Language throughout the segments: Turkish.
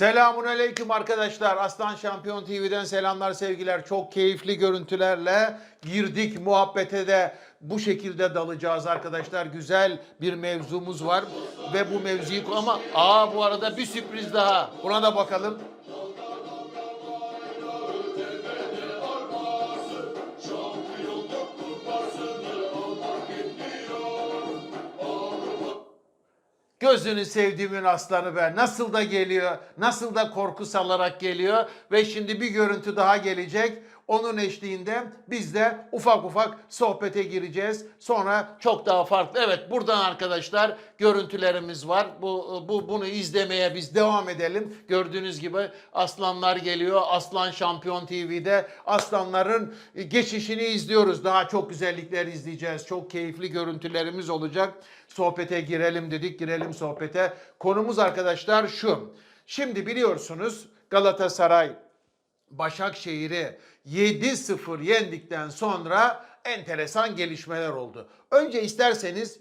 Selamun aleyküm arkadaşlar. Aslan Şampiyon TV'den selamlar sevgiler. Çok keyifli görüntülerle girdik muhabbete de bu şekilde dalacağız arkadaşlar. Güzel bir mevzumuz var ve bu mevzuyu ama aa bu arada bir sürpriz daha. Buna da bakalım. Gözünü sevdiğimin aslanı be. Nasıl da geliyor, nasıl da korku salarak geliyor. Ve şimdi bir görüntü daha gelecek. Onun eşliğinde biz de ufak ufak sohbete gireceğiz. Sonra çok daha farklı. Evet buradan arkadaşlar görüntülerimiz var. Bu, bu bunu izlemeye biz devam edelim. Gördüğünüz gibi aslanlar geliyor. Aslan Şampiyon TV'de aslanların geçişini izliyoruz. Daha çok güzellikler izleyeceğiz. Çok keyifli görüntülerimiz olacak. Sohbete girelim dedik. Girelim sohbete. Konumuz arkadaşlar şu. Şimdi biliyorsunuz Galatasaray Başakşehir'i 7-0 yendikten sonra enteresan gelişmeler oldu. Önce isterseniz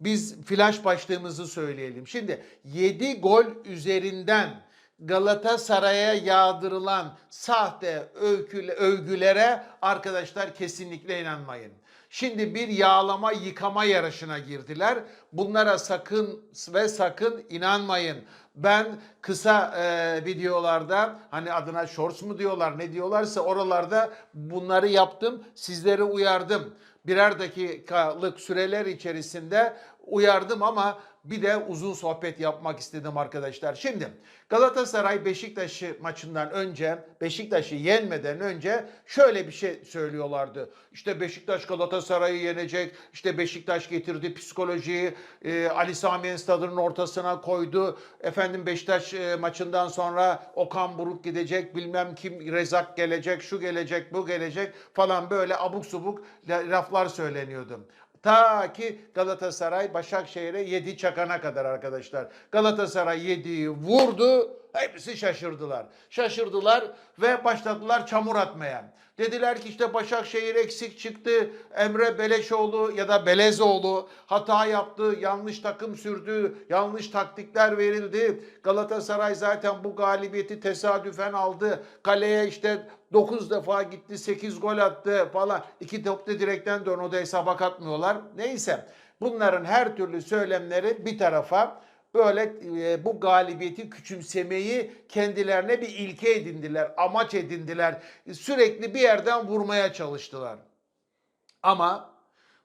biz flash başlığımızı söyleyelim. Şimdi 7 gol üzerinden Galatasaray'a yağdırılan sahte övgüle- övgülere arkadaşlar kesinlikle inanmayın. Şimdi bir yağlama yıkama yarışına girdiler. Bunlara sakın ve sakın inanmayın. Ben kısa e, videolarda hani adına shorts mu diyorlar ne diyorlarsa oralarda bunları yaptım. Sizleri uyardım. Birer dakikalık süreler içerisinde uyardım ama bir de uzun sohbet yapmak istedim arkadaşlar. Şimdi Galatasaray Beşiktaş'ı maçından önce Beşiktaş'ı yenmeden önce şöyle bir şey söylüyorlardı. İşte Beşiktaş Galatasaray'ı yenecek. İşte Beşiktaş getirdi psikolojiyi e, Ali Sami stadının ortasına koydu. Efendim Beşiktaş e, maçından sonra Okan Buruk gidecek. Bilmem kim Rezak gelecek, şu gelecek, bu gelecek falan böyle abuk subuk laflar söyleniyordu. Ta ki Galatasaray Başakşehir'e 7 çakana kadar arkadaşlar. Galatasaray 7'yi vurdu. Hepsi şaşırdılar. Şaşırdılar ve başladılar çamur atmaya. Dediler ki işte Başakşehir eksik çıktı. Emre Beleşoğlu ya da Belezoğlu hata yaptı. Yanlış takım sürdü. Yanlış taktikler verildi. Galatasaray zaten bu galibiyeti tesadüfen aldı. Kaleye işte 9 defa gitti 8 gol attı falan. İki top da direkten dön o da hesaba katmıyorlar. Neyse bunların her türlü söylemleri bir tarafa böyle e, bu galibiyeti küçümsemeyi kendilerine bir ilke edindiler, amaç edindiler. Sürekli bir yerden vurmaya çalıştılar. Ama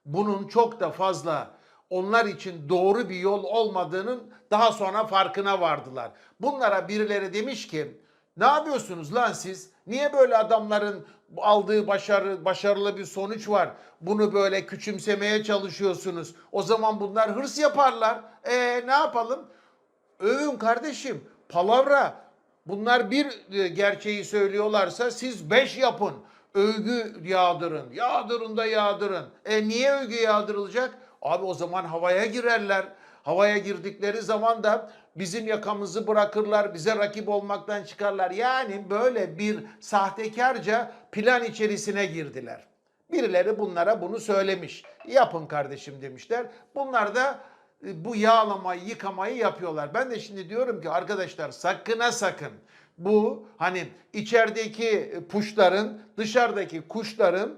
bunun çok da fazla onlar için doğru bir yol olmadığının daha sonra farkına vardılar. Bunlara birileri demiş ki ne yapıyorsunuz lan siz? Niye böyle adamların aldığı başarı başarılı bir sonuç var? Bunu böyle küçümsemeye çalışıyorsunuz. O zaman bunlar hırs yaparlar. E ne yapalım? Övün kardeşim. Palavra. Bunlar bir e, gerçeği söylüyorlarsa siz beş yapın. Övgü yağdırın. Yağdırın da yağdırın. E niye övgü yağdırılacak? Abi o zaman havaya girerler. Havaya girdikleri zaman da bizim yakamızı bırakırlar, bize rakip olmaktan çıkarlar. Yani böyle bir sahtekarca plan içerisine girdiler. Birileri bunlara bunu söylemiş. Yapın kardeşim demişler. Bunlar da e, bu yağlamayı, yıkamayı yapıyorlar. Ben de şimdi diyorum ki arkadaşlar sakın ha sakın bu hani içerideki puşların, dışarıdaki kuşların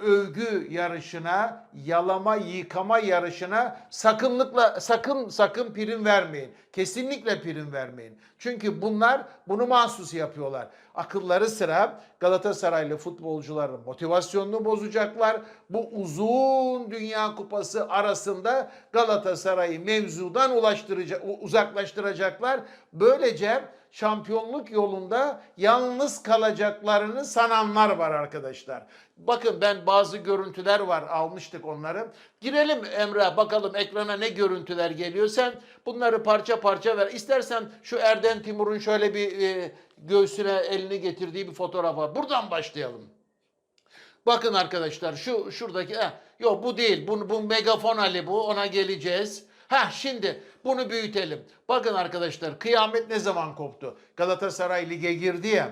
övgü yarışına, yalama yıkama yarışına sakınlıkla sakın sakın prim vermeyin. Kesinlikle prim vermeyin. Çünkü bunlar bunu mahsus yapıyorlar. Akılları sıra Galatasaraylı futbolcuların motivasyonunu bozacaklar. Bu uzun Dünya Kupası arasında Galatasaray'ı mevzudan ulaştıracak uzaklaştıracaklar. Böylece şampiyonluk yolunda yalnız kalacaklarını sananlar var arkadaşlar. Bakın ben bazı görüntüler var almıştık onları. Girelim Emre bakalım ekrana ne görüntüler geliyor. Sen bunları parça parça ver. İstersen şu Erden Timur'un şöyle bir e, göğsüne elini getirdiği bir fotoğraf var. Buradan başlayalım. Bakın arkadaşlar şu şuradaki eh, yok bu değil. Bu, bu megafon Ali bu ona geleceğiz. Ha şimdi bunu büyütelim. Bakın arkadaşlar kıyamet ne zaman koptu? Galatasaray lige girdi ya.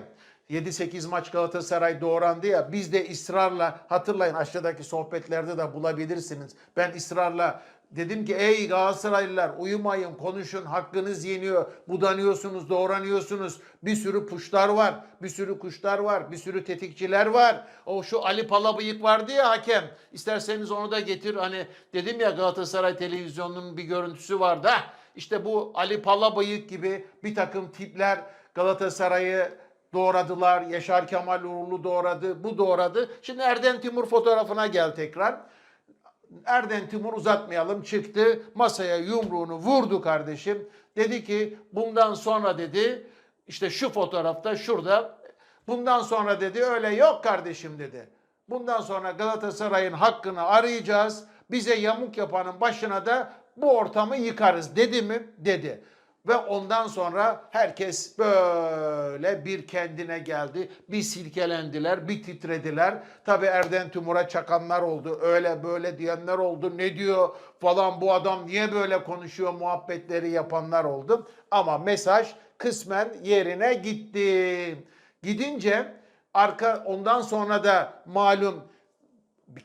7-8 maç Galatasaray doğrandı ya biz de ısrarla hatırlayın aşağıdaki sohbetlerde de bulabilirsiniz. Ben ısrarla dedim ki ey Galatasaraylılar uyumayın konuşun hakkınız yeniyor. Budanıyorsunuz doğranıyorsunuz. Bir sürü puşlar var. Bir sürü kuşlar var. Bir sürü tetikçiler var. O şu Ali Palabıyık vardı ya hakem. İsterseniz onu da getir. Hani dedim ya Galatasaray televizyonunun bir görüntüsü vardı. Heh, işte bu Ali Palabıyık gibi bir takım tipler Galatasaray'ı doğradılar. Yaşar Kemal Uğurlu doğradı. Bu doğradı. Şimdi Erden Timur fotoğrafına gel tekrar. Erden Timur uzatmayalım çıktı. Masaya yumruğunu vurdu kardeşim. Dedi ki bundan sonra dedi işte şu fotoğrafta şurada bundan sonra dedi öyle yok kardeşim dedi. Bundan sonra Galatasaray'ın hakkını arayacağız. Bize yamuk yapanın başına da bu ortamı yıkarız dedi mi? Dedi. Ve ondan sonra herkes böyle bir kendine geldi. Bir silkelendiler, bir titrediler. Tabi Erden Timur'a çakanlar oldu. Öyle böyle diyenler oldu. Ne diyor falan bu adam niye böyle konuşuyor muhabbetleri yapanlar oldu. Ama mesaj kısmen yerine gitti. Gidince arka ondan sonra da malum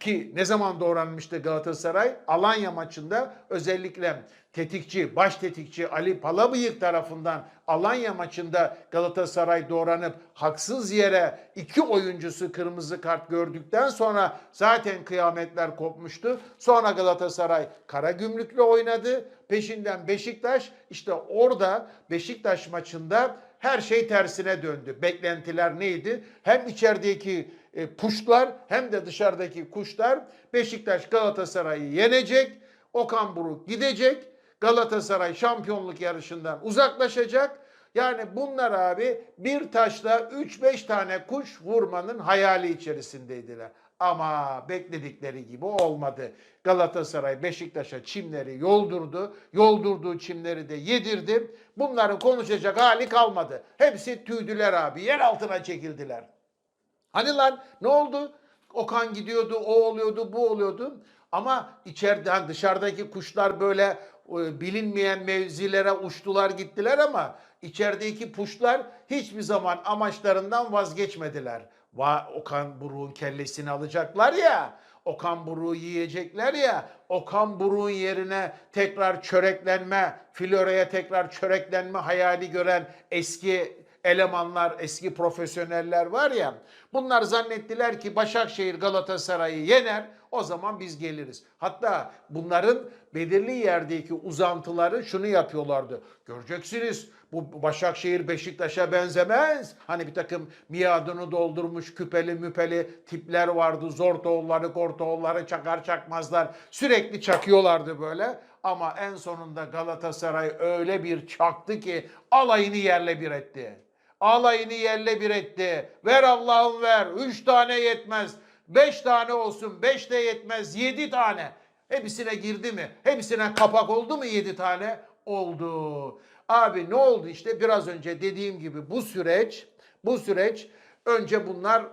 ki ne zaman doğranmıştı Galatasaray? Alanya maçında özellikle tetikçi, baş tetikçi Ali Palabıyık tarafından Alanya maçında Galatasaray doğranıp haksız yere iki oyuncusu kırmızı kart gördükten sonra zaten kıyametler kopmuştu. Sonra Galatasaray Karagümrük'le oynadı. Peşinden Beşiktaş işte orada Beşiktaş maçında her şey tersine döndü. Beklentiler neydi? Hem içerideki e, puşlar hem de dışarıdaki kuşlar Beşiktaş Galatasaray'ı yenecek. Okan Buruk gidecek. Galatasaray şampiyonluk yarışından uzaklaşacak. Yani bunlar abi bir taşla 3-5 tane kuş vurmanın hayali içerisindeydiler. Ama bekledikleri gibi olmadı. Galatasaray Beşiktaş'a çimleri yoldurdu. Yoldurduğu çimleri de yedirdi. Bunların konuşacak hali kalmadı. Hepsi tüydüler abi. Yer altına çekildiler. Hani lan ne oldu? Okan gidiyordu, o oluyordu, bu oluyordu. Ama içeride hani dışarıdaki kuşlar böyle e, bilinmeyen mevzilere uçtular gittiler ama içerideki kuşlar hiçbir zaman amaçlarından vazgeçmediler. Va Okan Buruk'un kellesini alacaklar ya. Okan Buruk'u yiyecekler ya. Okan Buruk'un yerine tekrar çöreklenme, Florya'ya tekrar çöreklenme hayali gören eski elemanlar, eski profesyoneller var ya. Bunlar zannettiler ki Başakşehir Galatasaray'ı yener. O zaman biz geliriz. Hatta bunların belirli yerdeki uzantıları şunu yapıyorlardı. Göreceksiniz bu Başakşehir Beşiktaş'a benzemez. Hani bir takım miadını doldurmuş küpeli müpeli tipler vardı. Zortoğulları, kortoğulları çakar çakmazlar. Sürekli çakıyorlardı böyle. Ama en sonunda Galatasaray öyle bir çaktı ki alayını yerle bir etti. Alayını yerle bir etti. Ver Allah'ım ver. Üç tane yetmez. Beş tane olsun. Beş de yetmez. Yedi tane. Hepsine girdi mi? Hepsine kapak oldu mu yedi tane? Oldu. Abi ne oldu işte biraz önce dediğim gibi bu süreç bu süreç önce bunlar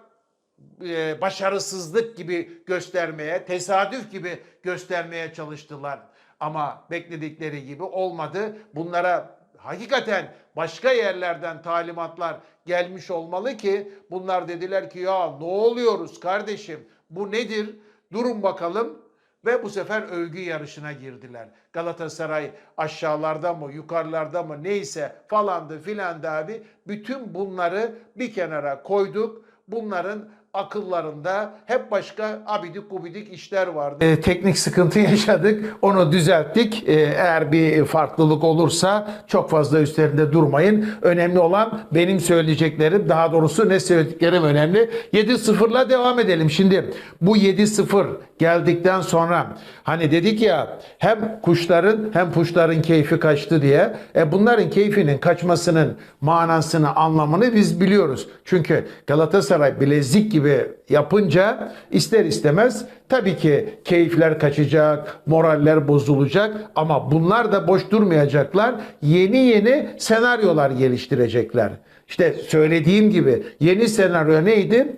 e, başarısızlık gibi göstermeye, tesadüf gibi göstermeye çalıştılar. Ama bekledikleri gibi olmadı. Bunlara hakikaten başka yerlerden talimatlar gelmiş olmalı ki bunlar dediler ki ya ne oluyoruz kardeşim bu nedir? Durun bakalım ve bu sefer övgü yarışına girdiler. Galatasaray aşağılarda mı, yukarılarda mı neyse falandı filandı abi. Bütün bunları bir kenara koyduk. Bunların akıllarında hep başka abidik gubidik işler vardı. E, teknik sıkıntı yaşadık. Onu düzelttik. E, eğer bir farklılık olursa çok fazla üstlerinde durmayın. Önemli olan benim söyleyeceklerim, daha doğrusu ne söylediklerim önemli. 7-0'la devam edelim. Şimdi bu 7-0 geldikten sonra hani dedik ya hem kuşların hem puşların keyfi kaçtı diye. E bunların keyfinin kaçmasının manasını, anlamını biz biliyoruz. Çünkü Galatasaray bilezik gibi yapınca ister istemez tabii ki keyifler kaçacak, moraller bozulacak ama bunlar da boş durmayacaklar. Yeni yeni senaryolar geliştirecekler. İşte söylediğim gibi yeni senaryo neydi?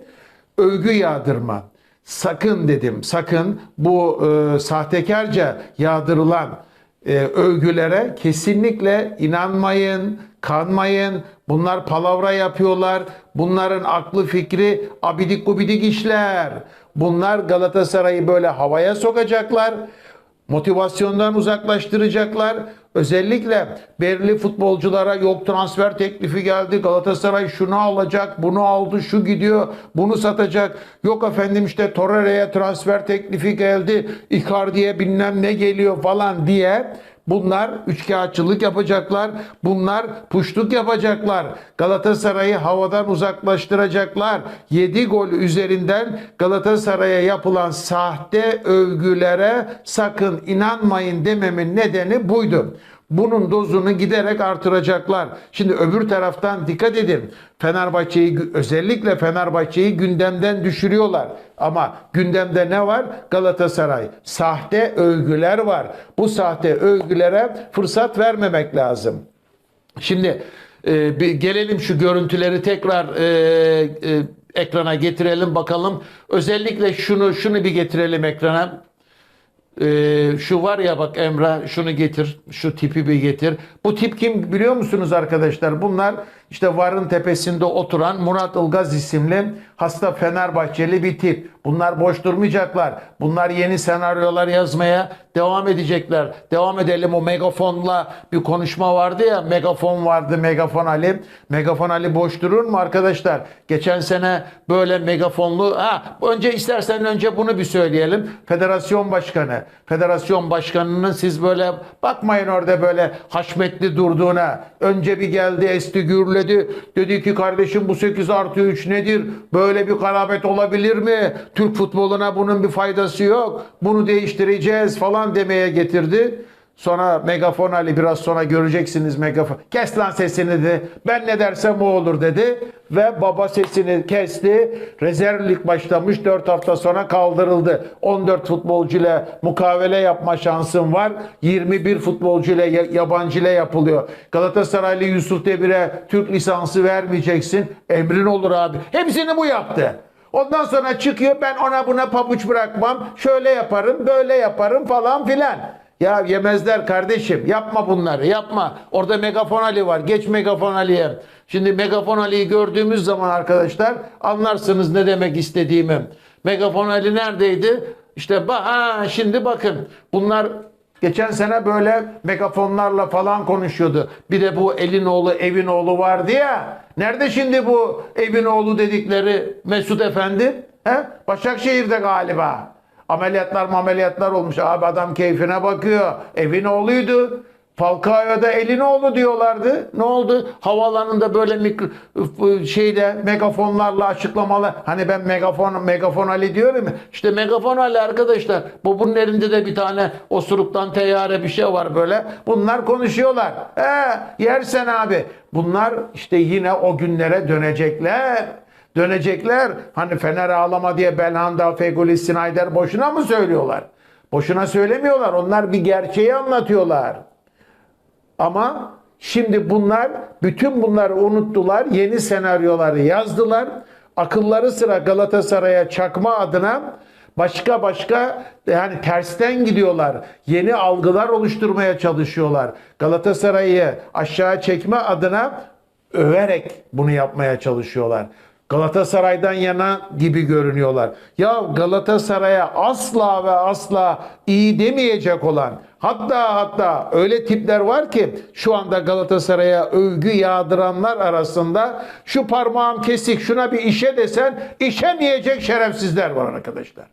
Övgü yağdırma. Sakın dedim, sakın bu e, sahtekarca yağdırılan e, övgülere kesinlikle inanmayın, kanmayın. Bunlar palavra yapıyorlar. Bunların aklı fikri abidik gubidik işler. Bunlar Galatasaray'ı böyle havaya sokacaklar. Motivasyondan uzaklaştıracaklar. Özellikle belirli futbolculara yok transfer teklifi geldi. Galatasaray şunu alacak, bunu aldı, şu gidiyor, bunu satacak. Yok efendim işte Torreira'ya transfer teklifi geldi. Icardi'ye bilmem ne geliyor falan diye Bunlar üçkağıtçılık yapacaklar. Bunlar puşluk yapacaklar. Galatasaray'ı havadan uzaklaştıracaklar. 7 gol üzerinden Galatasaray'a yapılan sahte övgülere sakın inanmayın dememin nedeni buydu. Bunun dozunu giderek artıracaklar. Şimdi öbür taraftan dikkat edin. Fenerbahçe'yi özellikle Fenerbahçe'yi gündemden düşürüyorlar. Ama gündemde ne var? Galatasaray. Sahte övgüler var. Bu sahte övgülere fırsat vermemek lazım. Şimdi e, bir gelelim şu görüntüleri tekrar e, e, ekrana getirelim bakalım. Özellikle şunu şunu bir getirelim ekrana. Ee, şu var ya bak Emrah şunu getir. Şu tipi bir getir. Bu tip kim biliyor musunuz arkadaşlar? Bunlar işte Varın tepesinde oturan Murat Ilgaz isimli hasta Fenerbahçeli bir tip. Bunlar boş durmayacaklar. Bunlar yeni senaryolar yazmaya devam edecekler. Devam edelim o megafonla bir konuşma vardı ya. Megafon vardı Megafon Ali. Megafon Ali boş durur mu arkadaşlar? Geçen sene böyle megafonlu ha önce istersen önce bunu bir söyleyelim. Federasyon başkanı. Federasyon başkanının siz böyle bakmayın orada böyle haşmetli durduğuna. Önce bir geldi esti gürledi. Dedi ki kardeşim bu 8 artı 3 nedir? Böyle bir karabet olabilir mi? Türk futboluna bunun bir faydası yok. Bunu değiştireceğiz falan demeye getirdi. Sonra Megafon Ali biraz sonra göreceksiniz Megafon. Kes lan sesini dedi. Ben ne dersem o olur dedi. Ve baba sesini kesti. Rezerv lig başlamış. 4 hafta sonra kaldırıldı. 14 futbolcuyla mukavele yapma şansım var. 21 futbolcuyla ya- yabancıyla yapılıyor. Galatasaraylı Yusuf Demir'e Türk lisansı vermeyeceksin. Emrin olur abi. Hepsini bu yaptı. Ondan sonra çıkıyor ben ona buna pabuç bırakmam. Şöyle yaparım, böyle yaparım falan filan. Ya yemezler kardeşim. Yapma bunları. Yapma. Orada Megafon Ali var. Geç Megafon Ali'ye. Şimdi Megafon Ali'yi gördüğümüz zaman arkadaşlar anlarsınız ne demek istediğimi. Megafon Ali neredeydi? İşte ba- ha, şimdi bakın. Bunlar Geçen sene böyle megafonlarla falan konuşuyordu. Bir de bu elin oğlu, evin oğlu vardı ya. Nerede şimdi bu evin oğlu dedikleri Mesut Efendi? He? Başakşehir'de galiba. Ameliyatlar ameliyatlar olmuş. Abi adam keyfine bakıyor. Evin oğluydu. Falcao'da elin oğlu diyorlardı. Ne oldu? Havaalanında böyle mikro, şeyde megafonlarla açıklamalı. Hani ben megafon megafon Ali diyorum ya. İşte megafon Ali arkadaşlar. Bu bunun elinde de bir tane osuruktan teyyare bir şey var böyle. Bunlar konuşuyorlar. He, yersen abi. Bunlar işte yine o günlere dönecekler. Dönecekler. Hani Fener ağlama diye Belhanda, Feguli, Snyder boşuna mı söylüyorlar? Boşuna söylemiyorlar. Onlar bir gerçeği anlatıyorlar. Ama şimdi bunlar bütün bunları unuttular. Yeni senaryoları yazdılar. Akılları sıra Galatasaray'a çakma adına başka başka yani tersten gidiyorlar. Yeni algılar oluşturmaya çalışıyorlar. Galatasaray'ı aşağı çekme adına överek bunu yapmaya çalışıyorlar. Galatasaray'dan yana gibi görünüyorlar. Ya Galatasaray'a asla ve asla iyi demeyecek olan hatta hatta öyle tipler var ki şu anda Galatasaray'a övgü yağdıranlar arasında şu parmağım kesik şuna bir işe desen işemeyecek şerefsizler var arkadaşlar.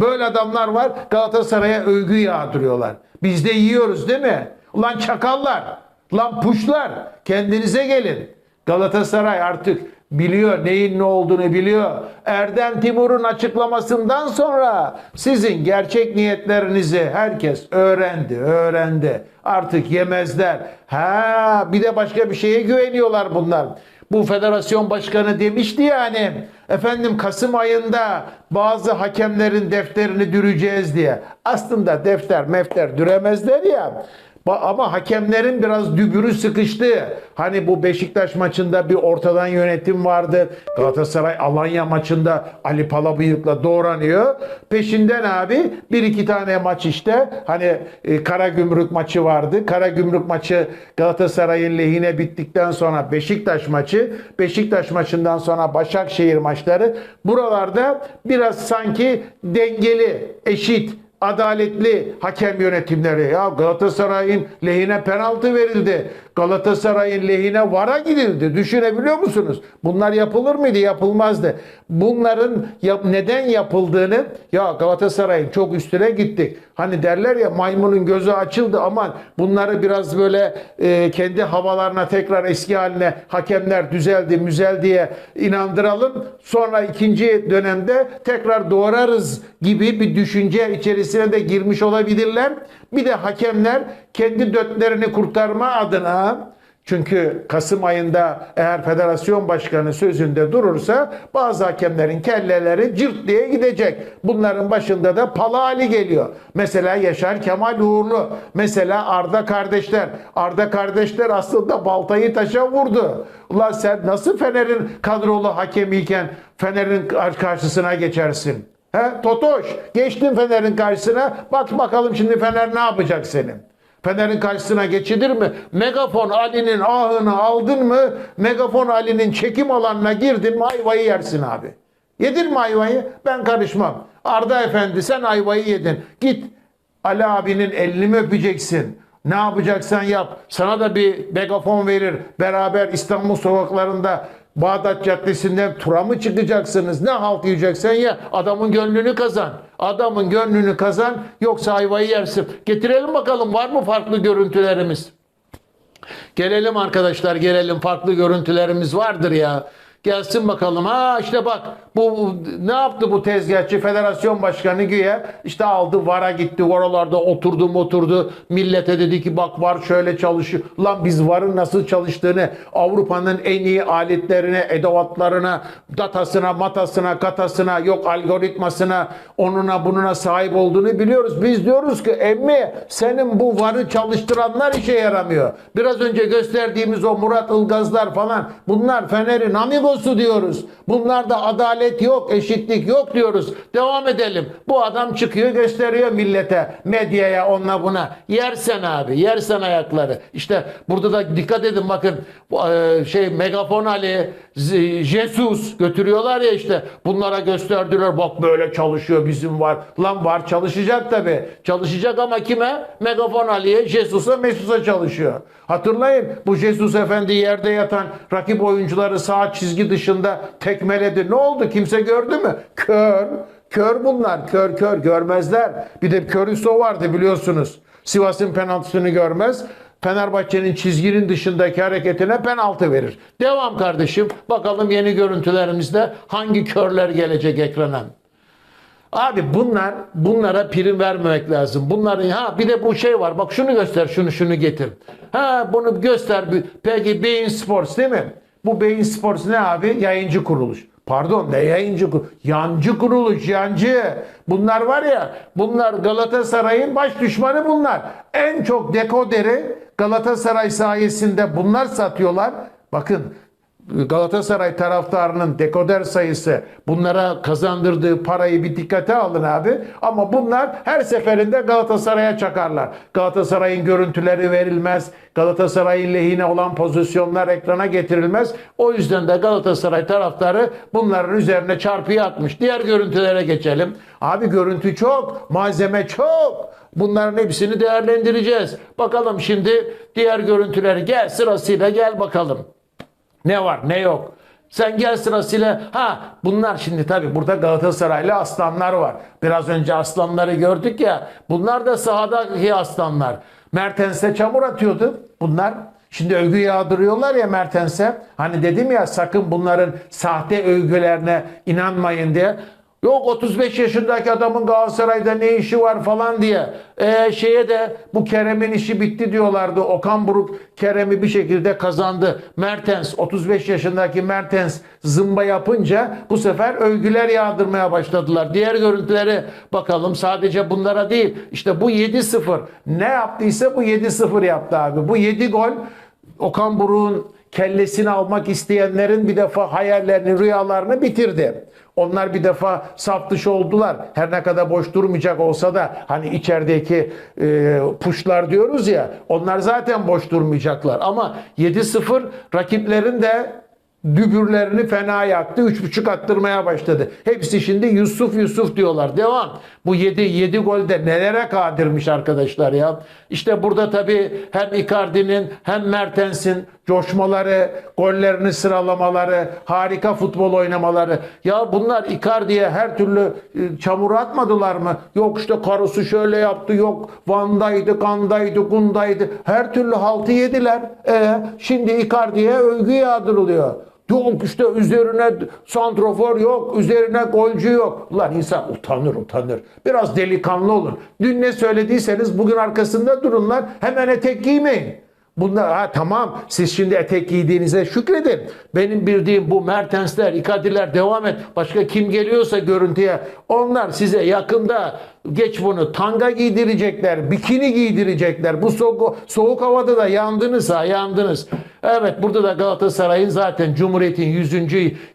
Böyle adamlar var Galatasaray'a övgü yağdırıyorlar. Biz de yiyoruz değil mi? Ulan çakallar, lan puşlar kendinize gelin. Galatasaray artık biliyor neyin ne olduğunu biliyor. Erdem Timur'un açıklamasından sonra sizin gerçek niyetlerinizi herkes öğrendi, öğrendi. Artık yemezler. Ha bir de başka bir şeye güveniyorlar bunlar. Bu federasyon başkanı demişti yani efendim Kasım ayında bazı hakemlerin defterini düreceğiz diye. Aslında defter mefter düremezler ya. Ama hakemlerin biraz dübürü sıkıştı. Hani bu Beşiktaş maçında bir ortadan yönetim vardı. Galatasaray Alanya maçında Ali Palabıyık'la doğranıyor. Peşinden abi bir iki tane maç işte. Hani e, Karagümrük maçı vardı. Karagümrük maçı Galatasaray'ın lehine bittikten sonra Beşiktaş maçı. Beşiktaş maçından sonra Başakşehir maçları. Buralarda biraz sanki dengeli, eşit adaletli hakem yönetimleri. Ya Galatasaray'ın lehine penaltı verildi. Galatasaray'ın lehine vara gidildi. Düşünebiliyor musunuz? Bunlar yapılır mıydı? Yapılmazdı. Bunların yap- neden yapıldığını ya Galatasaray'ın çok üstüne gittik. Hani derler ya maymunun gözü açıldı aman bunları biraz böyle e, kendi havalarına tekrar eski haline hakemler düzeldi müzel diye inandıralım. Sonra ikinci dönemde tekrar doğrarız gibi bir düşünce içerisine de girmiş olabilirler. Bir de hakemler kendi dötlerini kurtarma adına çünkü Kasım ayında eğer federasyon başkanı sözünde durursa bazı hakemlerin kelleleri cırt diye gidecek. Bunların başında da Pala Ali geliyor. Mesela Yaşar Kemal Uğurlu. Mesela Arda kardeşler. Arda kardeşler aslında baltayı taşa vurdu. Ulan sen nasıl Fener'in kadrolu hakemiyken Fener'in karşısına geçersin? He? Totoş geçtin Fener'in karşısına bak bakalım şimdi Fener ne yapacak senin? Fener'in karşısına geçilir mi? Megafon Ali'nin ahını aldın mı? Megafon Ali'nin çekim alanına girdin mi ayvayı yersin abi. Yedin mi ayvayı? Ben karışmam. Arda Efendi sen ayvayı yedin. Git Ali abinin elini mi öpeceksin? Ne yapacaksan yap. Sana da bir megafon verir. Beraber İstanbul sokaklarında Bağdat Caddesi'nden tura mı çıkacaksınız? Ne halt yiyeceksen ya. Adamın gönlünü kazan. Adamın gönlünü kazan yoksa ayvayı yersin. Getirelim bakalım var mı farklı görüntülerimiz? Gelelim arkadaşlar gelelim farklı görüntülerimiz vardır ya. Gelsin bakalım. Ha işte bak bu, bu- ne yaptı bu tezgahçı federasyon başkanı güya işte aldı vara gitti oralarda oturdu oturdu millete dedi ki bak var şöyle çalışıyor. Lan biz varın nasıl çalıştığını Avrupa'nın en iyi aletlerine edevatlarına datasına matasına katasına yok algoritmasına onuna bununa sahip olduğunu biliyoruz. Biz diyoruz ki emmi senin bu varı çalıştıranlar işe yaramıyor. Biraz önce gösterdiğimiz o Murat Ilgazlar falan bunlar Fener'in amigosu diyoruz. Bunlarda adalet yok, eşitlik yok diyoruz. Devam edelim. Bu adam çıkıyor gösteriyor millete, medyaya, onunla buna. Yersen abi, yersen ayakları. İşte burada da dikkat edin bakın e, şey Megafon Ali, Jesus götürüyorlar ya işte bunlara gösterdiler bak böyle çalışıyor bizim var. Lan var çalışacak tabi. Çalışacak ama kime? Megafon Ali'ye, Jesus'a, Mesus'a çalışıyor. Hatırlayın bu Jesus Efendi yerde yatan rakip oyuncuları sağ çizgi dışında tekmeledi. Ne oldu? Kimse gördü mü? Kör. Kör bunlar. Kör kör görmezler. Bir de Körüso vardı biliyorsunuz. Sivas'ın penaltısını görmez. Fenerbahçe'nin çizginin dışındaki hareketine penaltı verir. Devam kardeşim. Bakalım yeni görüntülerimizde hangi körler gelecek ekrana. Abi bunlar bunlara prim vermemek lazım. Bunların ha bir de bu şey var. Bak şunu göster, şunu şunu getir. Ha bunu göster. Peki Bein Sports değil mi? Bu Bein Sports ne abi? Yayıncı kuruluş. Pardon ne yayıncı kuruluş? Yancı kuruluş, yancı. Bunlar var ya, bunlar Galatasaray'ın baş düşmanı bunlar. En çok dekoderi Galatasaray sayesinde bunlar satıyorlar. Bakın Galatasaray taraftarının dekoder sayısı bunlara kazandırdığı parayı bir dikkate alın abi. Ama bunlar her seferinde Galatasaray'a çakarlar. Galatasaray'ın görüntüleri verilmez. Galatasaray'ın lehine olan pozisyonlar ekrana getirilmez. O yüzden de Galatasaray taraftarı bunların üzerine çarpıyı atmış. Diğer görüntülere geçelim. Abi görüntü çok, malzeme çok. Bunların hepsini değerlendireceğiz. Bakalım şimdi diğer görüntüleri gel sırasıyla gel bakalım. Ne var ne yok. Sen gel sırasıyla ha bunlar şimdi tabi burada Galatasaraylı aslanlar var. Biraz önce aslanları gördük ya bunlar da sahadaki aslanlar. Mertens'e çamur atıyordu bunlar. Şimdi övgü yağdırıyorlar ya Mertens'e. Hani dedim ya sakın bunların sahte övgülerine inanmayın diye. Yok 35 yaşındaki adamın Galatasaray'da ne işi var falan diye. E, şeye de bu Kerem'in işi bitti diyorlardı. Okan Buruk Kerem'i bir şekilde kazandı. Mertens 35 yaşındaki Mertens zımba yapınca bu sefer övgüler yağdırmaya başladılar. Diğer görüntülere bakalım. Sadece bunlara değil. İşte bu 7-0. Ne yaptıysa bu 7-0 yaptı abi. Bu 7 gol Okan Buruk'un kellesini almak isteyenlerin bir defa hayallerini, rüyalarını bitirdi. Onlar bir defa saf dışı oldular. Her ne kadar boş durmayacak olsa da hani içerideki e, puşlar diyoruz ya onlar zaten boş durmayacaklar. Ama 7-0 rakiplerin de dübürlerini fena yaktı. Üç buçuk attırmaya başladı. Hepsi şimdi Yusuf Yusuf diyorlar. Devam. Bu 7 7 golde nelere kadirmiş arkadaşlar ya. İşte burada tabii hem Icardi'nin hem Mertens'in coşmaları, gollerini sıralamaları, harika futbol oynamaları. Ya bunlar Icardi'ye her türlü e, çamur atmadılar mı? Yok işte karısı şöyle yaptı, yok Van'daydı, Kan'daydı, Gunda'ydı. Her türlü haltı yediler. E, şimdi Icardi'ye övgü yağdırılıyor. Yok işte üzerine santrofor yok, üzerine golcü yok. Ulan insan utanır utanır. Biraz delikanlı olun. Dün ne söylediyseniz bugün arkasında durunlar. Hemen etek giymeyin. Bunlar ha tamam siz şimdi etek giydiğinize şükredin. Benim bildiğim bu Mertensler, Icardi'ler devam et. Başka kim geliyorsa görüntüye onlar size yakında geç bunu tanga giydirecekler, bikini giydirecekler. Bu soğuk, soğuk havada da yandınız ha yandınız. Evet burada da Galatasaray'ın zaten Cumhuriyet'in 100.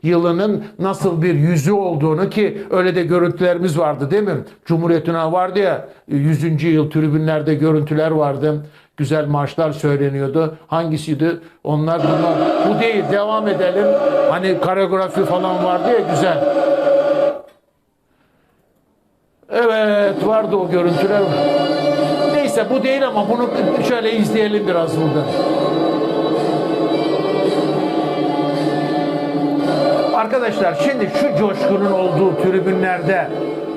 yılının nasıl bir yüzü olduğunu ki öyle de görüntülerimiz vardı değil mi? Cumhuriyet'in vardı ya 100. yıl tribünlerde görüntüler vardı. Güzel marşlar söyleniyordu. Hangisiydi? Onlar bunlar. Bu değil. Devam edelim. Hani koreografi falan vardı ya güzel. Evet vardı o görüntüler. Neyse bu değil ama bunu şöyle izleyelim biraz burada. Arkadaşlar şimdi şu coşkunun olduğu tribünlerde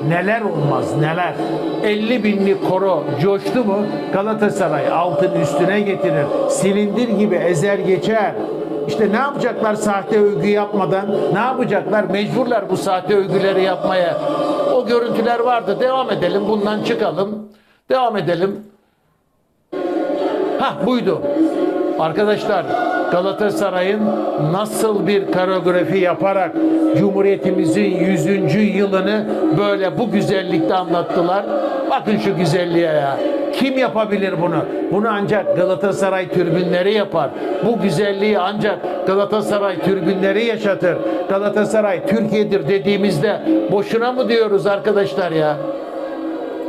neler olmaz neler. 50 binlik koro coştu mu Galatasaray altın üstüne getirir. Silindir gibi ezer geçer. İşte ne yapacaklar sahte övgü yapmadan? Ne yapacaklar? Mecburlar bu sahte övgüleri yapmaya. O görüntüler vardı. Devam edelim. Bundan çıkalım. Devam edelim. Ha buydu. Arkadaşlar Galatasaray'ın nasıl bir koreografi yaparak Cumhuriyetimizin 100. yılını böyle bu güzellikte anlattılar. Bakın şu güzelliğe ya. Kim yapabilir bunu? Bunu ancak Galatasaray türbünleri yapar. Bu güzelliği ancak Galatasaray türbünleri yaşatır. Galatasaray Türkiye'dir dediğimizde boşuna mı diyoruz arkadaşlar ya?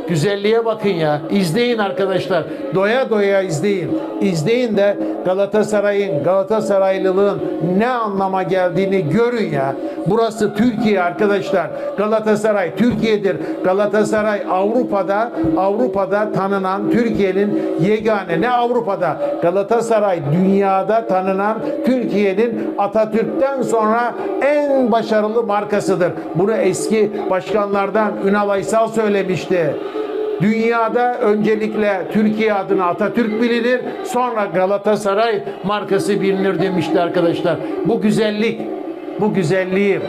Güzelliğe bakın ya. İzleyin arkadaşlar. Doya doya izleyin. İzleyin de Galatasaray'ın, Galatasaraylılığın ne anlama geldiğini görün ya. Burası Türkiye arkadaşlar. Galatasaray Türkiye'dir. Galatasaray Avrupa'da, Avrupa'da tanınan Türkiye'nin yegane ne Avrupa'da Galatasaray dünyada tanınan Türkiye'nin Atatürk'ten sonra en başarılı markasıdır. Bunu eski başkanlardan Ünal Aysal söylemişti. Dünyada öncelikle Türkiye adına Atatürk bilinir, sonra Galatasaray markası bilinir demişti arkadaşlar. Bu güzellik, bu güzelliği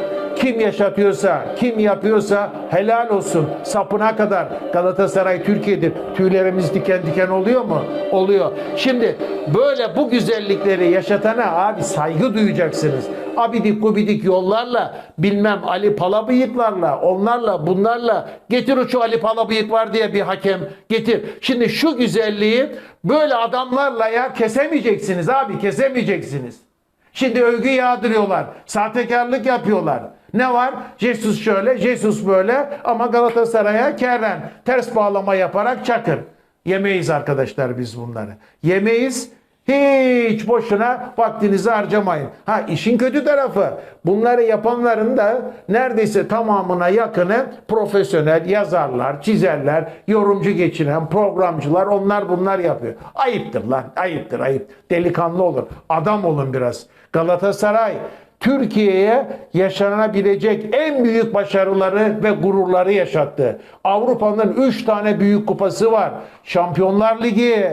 kim yaşatıyorsa, kim yapıyorsa helal olsun. Sapına kadar Galatasaray Türkiye'dir. Tüylerimiz diken diken oluyor mu? Oluyor. Şimdi böyle bu güzellikleri yaşatana abi saygı duyacaksınız. Abidik gubidik yollarla bilmem Ali Palabıyıklarla onlarla bunlarla getir şu Ali Palabıyık var diye bir hakem getir. Şimdi şu güzelliği böyle adamlarla ya kesemeyeceksiniz abi kesemeyeceksiniz. Şimdi övgü yağdırıyorlar. Sahtekarlık yapıyorlar. Ne var? Jesus şöyle, Jesus böyle ama Galatasaray'a Kerren ters bağlama yaparak çakır. Yemeyiz arkadaşlar biz bunları. Yemeyiz. Hiç boşuna vaktinizi harcamayın. Ha işin kötü tarafı bunları yapanların da neredeyse tamamına yakını profesyonel yazarlar, çizerler, yorumcu geçinen programcılar onlar bunlar yapıyor. Ayıptır lan ayıptır ayıp. Delikanlı olun adam olun biraz. Galatasaray Türkiye'ye yaşanabilecek en büyük başarıları ve gururları yaşattı. Avrupa'nın 3 tane büyük kupası var. Şampiyonlar Ligi,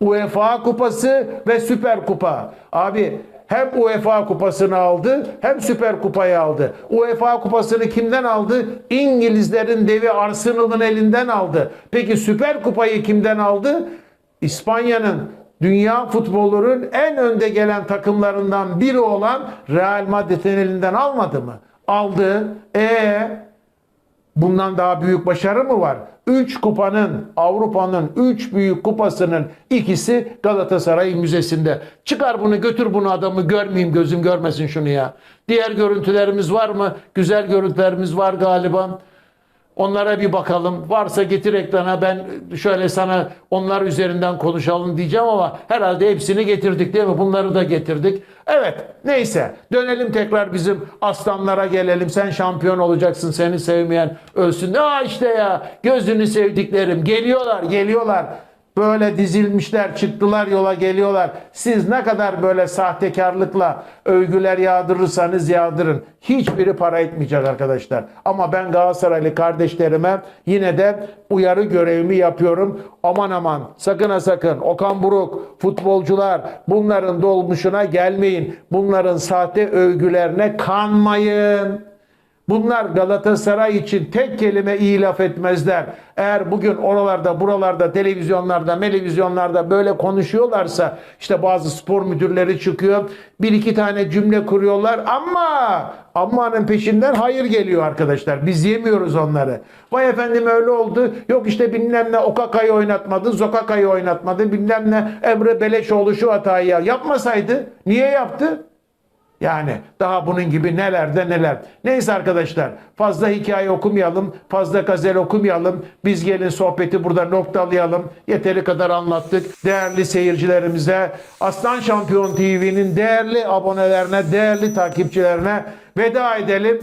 UEFA kupası ve Süper Kupa. Abi hem UEFA kupasını aldı hem Süper Kupayı aldı. UEFA kupasını kimden aldı? İngilizlerin devi Arsenal'ın elinden aldı. Peki Süper Kupayı kimden aldı? İspanya'nın dünya futbolunun en önde gelen takımlarından biri olan Real Madrid'in elinden almadı mı? Aldı. E bundan daha büyük başarı mı var? 3 kupanın Avrupa'nın 3 büyük kupasının ikisi Galatasaray Müzesi'nde. Çıkar bunu götür bunu adamı görmeyeyim gözüm görmesin şunu ya. Diğer görüntülerimiz var mı? Güzel görüntülerimiz var galiba. Onlara bir bakalım. Varsa getir ekrana ben şöyle sana onlar üzerinden konuşalım diyeceğim ama herhalde hepsini getirdik değil mi? Bunları da getirdik. Evet neyse dönelim tekrar bizim aslanlara gelelim. Sen şampiyon olacaksın seni sevmeyen ölsün. Aa işte ya gözünü sevdiklerim geliyorlar geliyorlar. Böyle dizilmişler, çıktılar yola geliyorlar. Siz ne kadar böyle sahtekarlıkla övgüler yağdırırsanız yağdırın. Hiçbiri para etmeyecek arkadaşlar. Ama ben Galatasaraylı kardeşlerime yine de uyarı görevimi yapıyorum. Aman aman sakın ha sakın Okan Buruk, futbolcular bunların dolmuşuna gelmeyin. Bunların sahte övgülerine kanmayın. Bunlar Galatasaray için tek kelime iyi laf etmezler. Eğer bugün oralarda, buralarda, televizyonlarda, televizyonlarda böyle konuşuyorlarsa işte bazı spor müdürleri çıkıyor. Bir iki tane cümle kuruyorlar ama amanın peşinden hayır geliyor arkadaşlar. Biz yemiyoruz onları. Vay efendim öyle oldu. Yok işte bilmem ne Okaka'yı oynatmadı, Zokaka'yı oynatmadı. Bilmem ne Emre Beleşoğlu şu hatayı ya- yapmasaydı. Niye yaptı? Yani daha bunun gibi neler de neler. Neyse arkadaşlar fazla hikaye okumayalım, fazla gazel okumayalım. Biz gelin sohbeti burada noktalayalım. Yeteri kadar anlattık. Değerli seyircilerimize, Aslan Şampiyon TV'nin değerli abonelerine, değerli takipçilerine veda edelim.